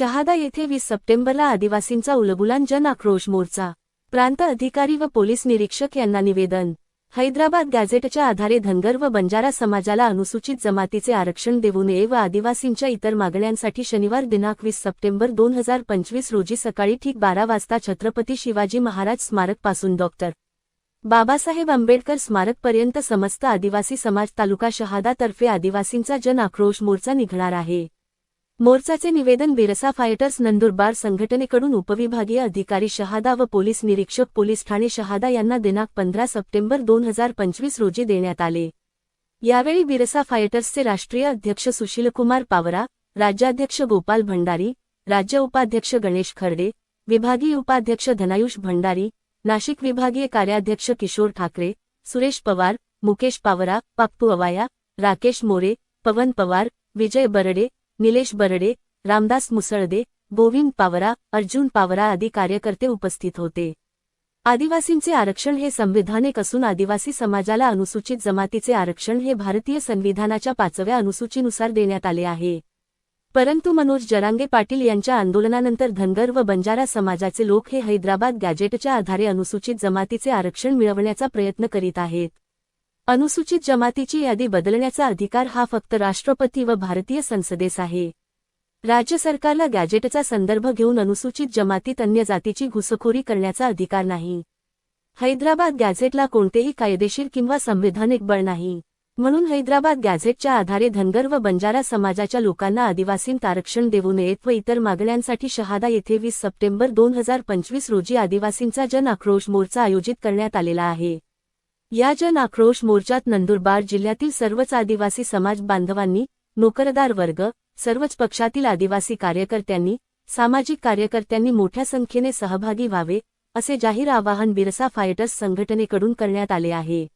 शहादा येथे वीस सप्टेंबरला आदिवासींचा उलगुलान जन आक्रोश मोर्चा. प्रांत अधिकारी व पोलीस निरीक्षक यांना निवेदन. हैदराबाद गॅझेटच्या आधारे धनगर व बंजारा समाजाला अनुसूचित जमातीचे आरक्षण देऊ नये व आदिवासींच्या इतर मागण्यांसाठी शनिवार दिनांक वीस सप्टेंबर दोन हजार पंचवीस रोजी सकाळी ठीक बारा वाजता छत्रपती शिवाजी महाराज स्मारकपासून डॉक्टर बाबासाहेब आंबेडकर स्मारकपर्यंत समस्त आदिवासी समाज तालुका शहादातर्फे आदिवासींचा जन आक्रोश मोर्चा निघणार आहे. मोर्चाचे निवेदन बिरसा फायटर्स नंदुरबार संघटनेकडून उपविभागीय अधिकारी शहादा व पोलीस निरीक्षक पोलीस ठाणे शहादा यांना दिनांक पंधरा सप्टेंबर दोन हजार पंचवीस रोजी देण्यात आले. यावेळी बिरसा फायटर्सचे राष्ट्रीय अध्यक्ष सुशीलकुमार पावरा राज्याध्यक्ष गोपाल भंडारी राज्य उपाध्यक्ष गणेश खर्डे विभागीय उपाध्यक्ष धनायुष भंडारी नाशिक विभागीय कार्याध्यक्ष किशोर ठाकरे सुरेश पवार मुकेश पावरा पप्पू अवाया राकेश मोरे पवन पवार विजय बरडे निलेश बरडे रामदास मुसळदे गोविंद पावरा अर्जुन पावरा आदी कार्यकर्ते उपस्थित होते. आदिवासींचे आरक्षण हे संविधानिक असून आदिवासी समाजाला अनुसूचित जमातीचे आरक्षण हे भारतीय संविधानाच्या पाचव्या अनुसूचीनुसार देण्यात आले आहे. परंतु मनोज जरांगे पाटील यांच्या आंदोलनानंतर धनगर व बंजारा समाजाचे लोक हे हैदराबाद गॅजेटच्या आधारे अनुसूचित जमातीचे आरक्षण मिळवण्याचा प्रयत्न करीत आहेत. अनुसूचित जमातीची यादी बदलण्याचा अधिकार हा फक्त राष्ट्रपती व भारतीय संसदेस आहे. राज्य सरकारला गॅजेटचा संदर्भ घेऊन अनुसूचित जमातीत अन्य जातीची घुसखोरी करण्याचा अधिकार नाही. हैदराबाद गॅझेटला कोणतेही कायदेशीर किंवा संविधानिक बळ नाही. म्हणून हैदराबाद गॅझेटच्या आधारे धनगर व बंजारा समाजाच्या लोकांना आदिवासींत आरक्षण देऊ नयेत व इतर मागण्यांसाठी शहादा येथे वीस सप्टेंबर दोन हजार पंचवीस रोजी आदिवासींचा जन आक्रोश मोर्चा आयोजित करण्यात आलेला आहे. या जन आक्रोश मोर्चात नंदुरबार जिल्ह्यातील सर्वच आदिवासी समाज बांधवांनी नोकरदार वर्ग सर्वच पक्षातील आदिवासी कार्यकर्त्यांनी सामाजिक कार्यकर्त्यांनी मोठ्या संख्येने सहभागी व्हावे असे जाहीर आवाहन बिरसा फायटर्स संघटनेकडून करण्यात आले आहे.